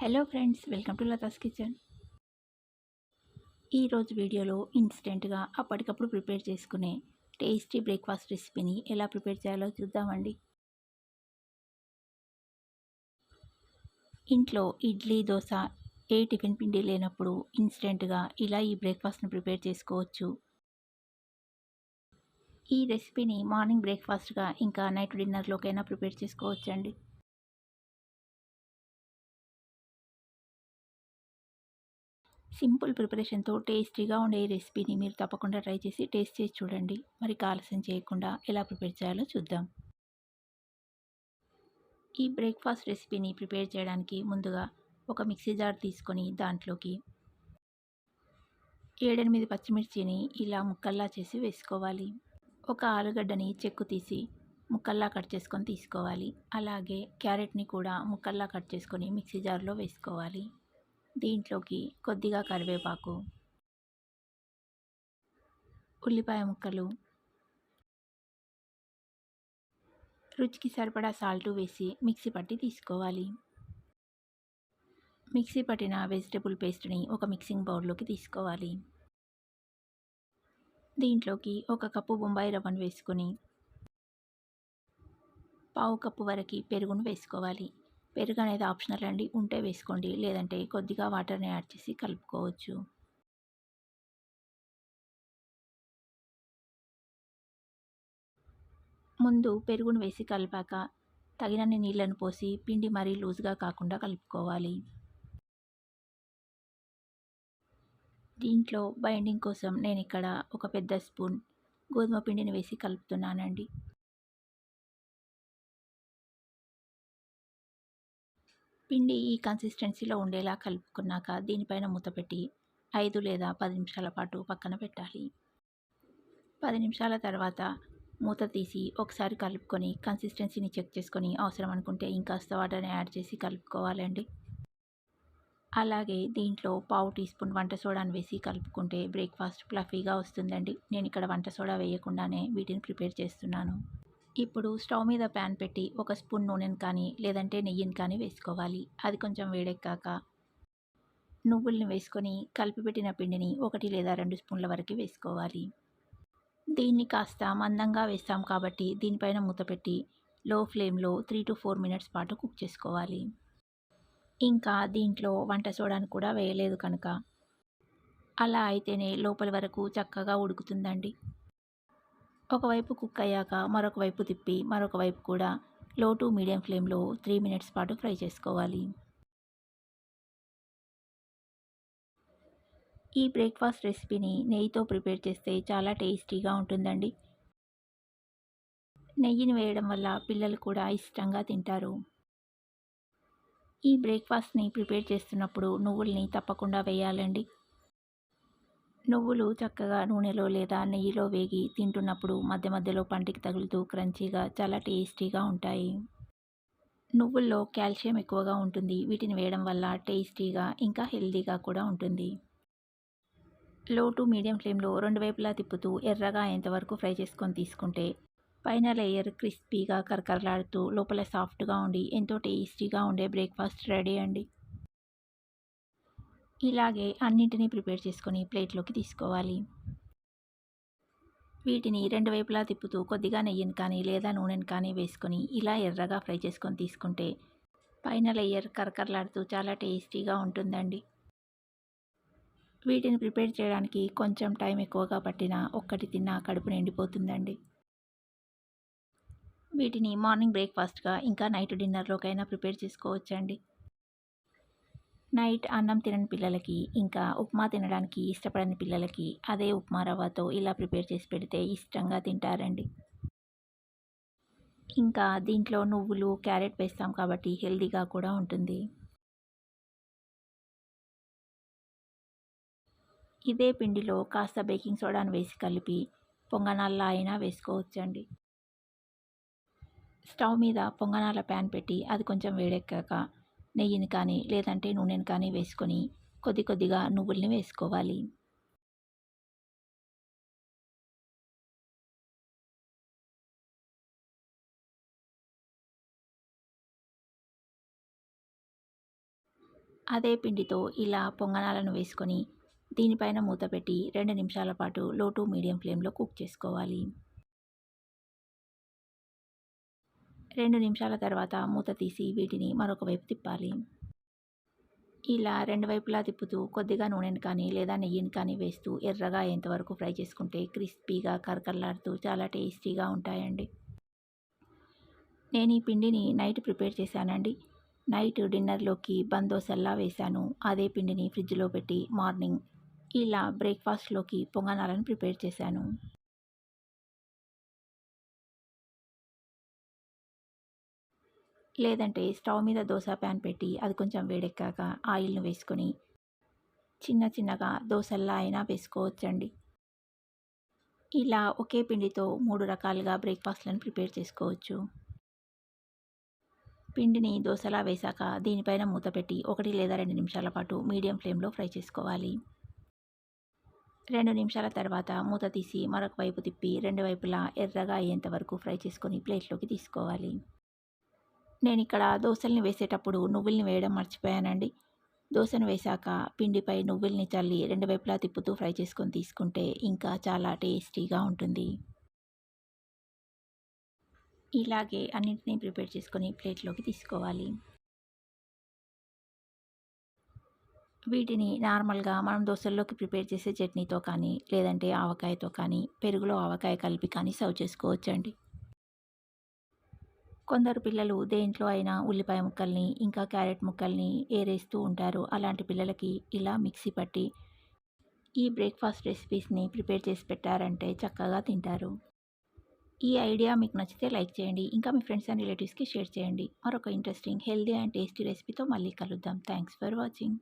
Hello friends welcome to Latha's kitchen ఈరోజు వీడియోలో ఇన్స్టెంట్గా అప్పటికప్పుడు ప్రిపేర్ చేసుకునే టేస్టీ బ్రేక్ఫాస్ట్ రెసిపీని ఎలా ప్రిపేర్ చేయాలో చూద్దామండి. ఇంట్లో ఇడ్లీ దోశ ఏ టిఫిన్ పిండి లేనప్పుడు ఇన్స్టెంట్గా ఇలా ఈ బ్రేక్ఫాస్ట్ని ప్రిపేర్ చేసుకోవచ్చు. ఈ రెసిపీని మార్నింగ్ బ్రేక్ఫాస్ట్గా ఇంకా నైట్ డిన్నర్లోకైనా ప్రిపేర్ చేసుకోవచ్చండి. సింపుల్ ప్రిపరేషన్తో టేస్టీగా ఉండే ఈ రెసిపీని మీరు తప్పకుండా ట్రై చేసి టేస్ట్ చేసి చూడండి. మరి ఆలస్యం చేయకుండా ఎలా ప్రిపేర్ చేయాలో చూద్దాం. ఈ బ్రేక్ఫాస్ట్ రెసిపీని ప్రిపేర్ చేయడానికి ముందుగా ఒక మిక్సీ జార్ తీసుకొని దాంట్లోకి ఏడెనిమిది పచ్చిమిర్చిని ఇలా ముక్కల్లా చేసి వేసుకోవాలి. ఒక ఆలుగడ్డని చెక్కు తీసి ముక్కల్లా కట్ చేసుకొని తీసుకోవాలి. అలాగే క్యారెట్ని కూడా ముక్కల్లా కట్ చేసుకొని మిక్సీ జార్లో వేసుకోవాలి. దీంట్లోకి కొద్దిగా కరివేపాకు ఉల్లిపాయ ముక్కలు రుచికి సరిపడా సాల్ట్ వేసి మిక్సీ పట్టి తీసుకోవాలి. మిక్సీ పట్టిన వెజిటబుల్ పేస్ట్ని ఒక మిక్సింగ్ బౌల్లోకి తీసుకోవాలి. దీంట్లోకి ఒక కప్పు బొంబాయి రవ్వను వేసుకొని పావు కప్పు వరకు పెరుగును వేసుకోవాలి. పెరుగు అనేది ఆప్షనల్ అండి. ఉంటే వేసుకోండి. లేదంటే కొద్దిగా వాటర్ని యాడ్ చేసి కలుపుకోవచ్చు. ముందు పెరుగును వేసి కలిపాక తగినన్ని నీళ్ళను పోసి పిండి మరీ లూజ్గా కాకుండా కలుపుకోవాలి. దీంట్లో బైండింగ్ కోసం నేను ఇక్కడ ఒక పెద్ద స్పూన్ గోధుమ పిండిని వేసి కలుపుతున్నానండి. పిండి ఈ కన్సిస్టెన్సీలో ఉండేలా కలుపుకున్నాక దీనిపైన మూత పెట్టి ఐదు లేదా పది నిమిషాల పాటు పక్కన పెట్టాలి. పది నిమిషాల తర్వాత మూత తీసి ఒకసారి కలుపుకొని కన్సిస్టెన్సీని చెక్ చేసుకొని అవసరం అనుకుంటే ఇంకాస్త వాటర్ని యాడ్ చేసి కలుపుకోవాలండి అలాగే దీంట్లో పావు టీ స్పూన్ వంట సోడాని వేసి కలుపుకుంటే బ్రేక్ఫాస్ట్ ఫ్లఫీగా వస్తుందండి. నేను ఇక్కడ వంట సోడా వేయకుండానే వీటిని ప్రిపేర్ చేస్తున్నాను. ఇప్పుడు స్టవ్ మీద ప్యాన్ పెట్టి ఒక స్పూన్ నూనెను కానీ లేదంటే నెయ్యిని కానీ వేసుకోవాలి. అది కొంచెం వేడెక్కాక నువ్వుల్ని వేసుకొని కలిపిపెట్టిన పిండిని ఒకటి లేదా రెండు స్పూన్ల వరకు వేసుకోవాలి. దీన్ని కాస్త మందంగా వేస్తాం కాబట్టి దీనిపైన మూత పెట్టి లో ఫ్లేమ్లో త్రీ టు ఫోర్ మినిట్స్ పాటు కుక్ చేసుకోవాలి. ఇంకా దీంట్లో వంట సోడాను కూడా వేయలేదు కనుక. అలా అయితేనే లోపల వరకు చక్కగా ఉడుకుతుందండి. ఒకవైపు కుక్ అయ్యాక మరొక వైపు తిప్పి మరొక వైపు కూడా లో టు మీడియం ఫ్లేమ్లో త్రీ మినిట్స్ పాటు ఫ్రై చేసుకోవాలి. ఈ బ్రేక్ఫాస్ట్ రెసిపీని నెయ్యితో ప్రిపేర్ చేస్తే చాలా టేస్టీగా ఉంటుందండి. నెయ్యిని వేయడం వల్ల పిల్లలు కూడా ఇష్టంగా తింటారు. ఈ బ్రేక్ఫాస్ట్ని ప్రిపేర్ చేస్తున్నప్పుడు నువ్వుల్ని తప్పకుండా వేయాలండి. నువ్వులు చక్కగా నూనెలో లేదా నెయ్యిలో వేగి తింటున్నప్పుడు మధ్య మధ్యలో పంటికి తగులుతూ క్రంచీగా చాలా టేస్టీగా ఉంటాయి. నువ్వుల్లో కాల్షియం ఎక్కువగా ఉంటుంది. వీటిని వేయడం వల్ల టేస్టీగా ఇంకా హెల్తీగా కూడా ఉంటుంది. లో టు మీడియం ఫ్లేమ్లో రెండు వైపులా తిప్పుతూ ఎర్రగా అయ్యేంతవరకు ఫ్రై చేసుకొని తీసుకుంటే పైన లేయర్ క్రిస్పీగా కరకరలాడుతూ లోపల సాఫ్ట్గా ఉండి ఎంతో టేస్టీగా ఉండే బ్రేక్ఫాస్ట్ రెడీ అండి. ఇలాగే అన్నింటినీ ప్రిపేర్ చేసుకొని ప్లేట్లోకి తీసుకోవాలి. వీటిని రెండు వైపులా తిప్పుతూ కొద్దిగా నెయ్యిని కానీ లేదా నూనెని కానీ వేసుకొని ఇలా ఎర్రగా ఫ్రై చేసుకొని తీసుకుంటే పైన లేయర్ కరకరలాడుతూ చాలా టేస్టీగా ఉంటుందండి. వీటిని ప్రిపేర్ చేయడానికి కొంచెం టైం ఎక్కువగా పట్టినా ఒక్కటి తిన్నా కడుపు నిండిపోతుందండి. వీటిని మార్నింగ్ బ్రేక్ఫాస్ట్గా ఇంకా నైట్ డిన్నర్లోకైనా ప్రిపేర్ చేసుకోవచ్చండి. నైట్ అన్నం తినని పిల్లలకి ఇంకా ఉప్మా తినడానికి ఇష్టపడని పిల్లలకి అదే ఉప్మా రవ్వతో ఇలా ప్రిపేర్ చేసి పెడితే ఇష్టంగా తింటారండి. ఇంకా దీంట్లో నువ్వులు క్యారెట్ వేస్తాం కాబట్టి హెల్దీగా కూడా ఉంటుంది. ఇదే పిండిలో కాస్త బేకింగ్ సోడాను వేసి కలిపి పొంగనాల్లా అయినా వేసుకోవచ్చండి. స్టవ్ మీద పొంగనాల ప్యాన్ పెట్టి అది కొంచెం వేడెక్కాక నెయ్యిని కానీ లేదంటే నూనెని కానీ వేసుకొని కొద్ది కొద్దిగా నువ్వుల్ని వేసుకోవాలి. అదే పిండితో ఇలా పొంగనాలను వేసుకొని దీనిపైన మూత పెట్టి రెండు నిమిషాల పాటు లో టు మీడియం ఫ్లేమ్లో కుక్ చేసుకోవాలి. రెండు నిమిషాల తర్వాత మూత తీసి వీటిని మరొక వైపు తిప్పాలి. ఇలా రెండు వైపులా తిప్పుతూ కొద్దిగా నూనెని కానీ లేదా నెయ్యిని కానీ వేస్తూ ఎర్రగా అయ్యేంతవరకు ఫ్రై చేసుకుంటే క్రిస్పీగా కరకరలాడుతూ చాలా టేస్టీగా ఉంటాయండి. నేను ఈ పిండిని నైట్ ప్రిపేర్ చేశానండి. నైట్ డిన్నర్లోకి బందోసల్లా వేశాను. అదే పిండిని ఫ్రిడ్జ్లో పెట్టి మార్నింగ్ ఇలా బ్రేక్ఫాస్ట్లోకి పొంగనాలను ప్రిపేర్ చేశాను. లేదంటే స్టవ్ మీద దోశ ప్యాన్ పెట్టి అది కొంచెం వేడెక్కాక ఆయిల్ను వేసుకొని చిన్న చిన్నగా దోశల్లా అయినా వేసుకోవచ్చండి. ఇలా ఒకే పిండితో మూడు రకాలుగా బ్రేక్ఫాస్ట్లను ప్రిపేర్ చేసుకోవచ్చు. పిండిని దోశలా వేశాక దీనిపైన మూత పెట్టి ఒకటి లేదా రెండు నిమిషాల పాటు మీడియం ఫ్లేమ్లో ఫ్రై చేసుకోవాలి. రెండు నిమిషాల తర్వాత మూత తీసి మరొక వైపు తిప్పి రెండు వైపులా ఎర్రగా అయ్యేంత వరకు ఫ్రై చేసుకొని ప్లేట్లోకి తీసుకోవాలి. నేను ఇక్కడ దోశల్ని వేసేటప్పుడు నువ్వుల్ని వేయడం మర్చిపోయానండి. దోశను వేశాక పిండిపై నువ్వుల్ని చల్లి రెండు వైపులా తిప్పుతూ ఫ్రై చేసుకొని తీసుకుంటే ఇంకా చాలా టేస్టీగా ఉంటుంది. ఇలాగే అన్నింటినీ ప్రిపేర్ చేసుకొని ప్లేట్లోకి తీసుకోవాలి. వీటిని నార్మల్గా మనం దోశల్లోకి ప్రిపేర్ చేసే చట్నీతో కానీ లేదంటే ఆవకాయతో కానీ పెరుగులో ఆవకాయ కలిపి కానీ సర్వ్ చేసుకోవచ్చండి. కొందరు పిల్లలు దేంట్లో అయినా ఉల్లిపాయ ముక్కల్ని ఇంకా క్యారెట్ ముక్కల్ని ఏరేస్తూ ఉంటారు. అలాంటి పిల్లలకి ఇలా మిక్సీ పట్టి ఈ బ్రేక్ఫాస్ట్ రెసిపీస్ని ప్రిపేర్ చేసి పెట్టారంటే చక్కగా తింటారు. ఈ ఐడియా మీకు నచ్చితే లైక్ చేయండి. ఇంకా మీ ఫ్రెండ్స్ అండ్ రిలేటివ్స్కి షేర్ చేయండి. మరొక ఇంట్రెస్టింగ్ హెల్దీ అండ్ టేస్టీ రెసిపీతో మళ్ళీ కలుద్దాం. Thanks for watching.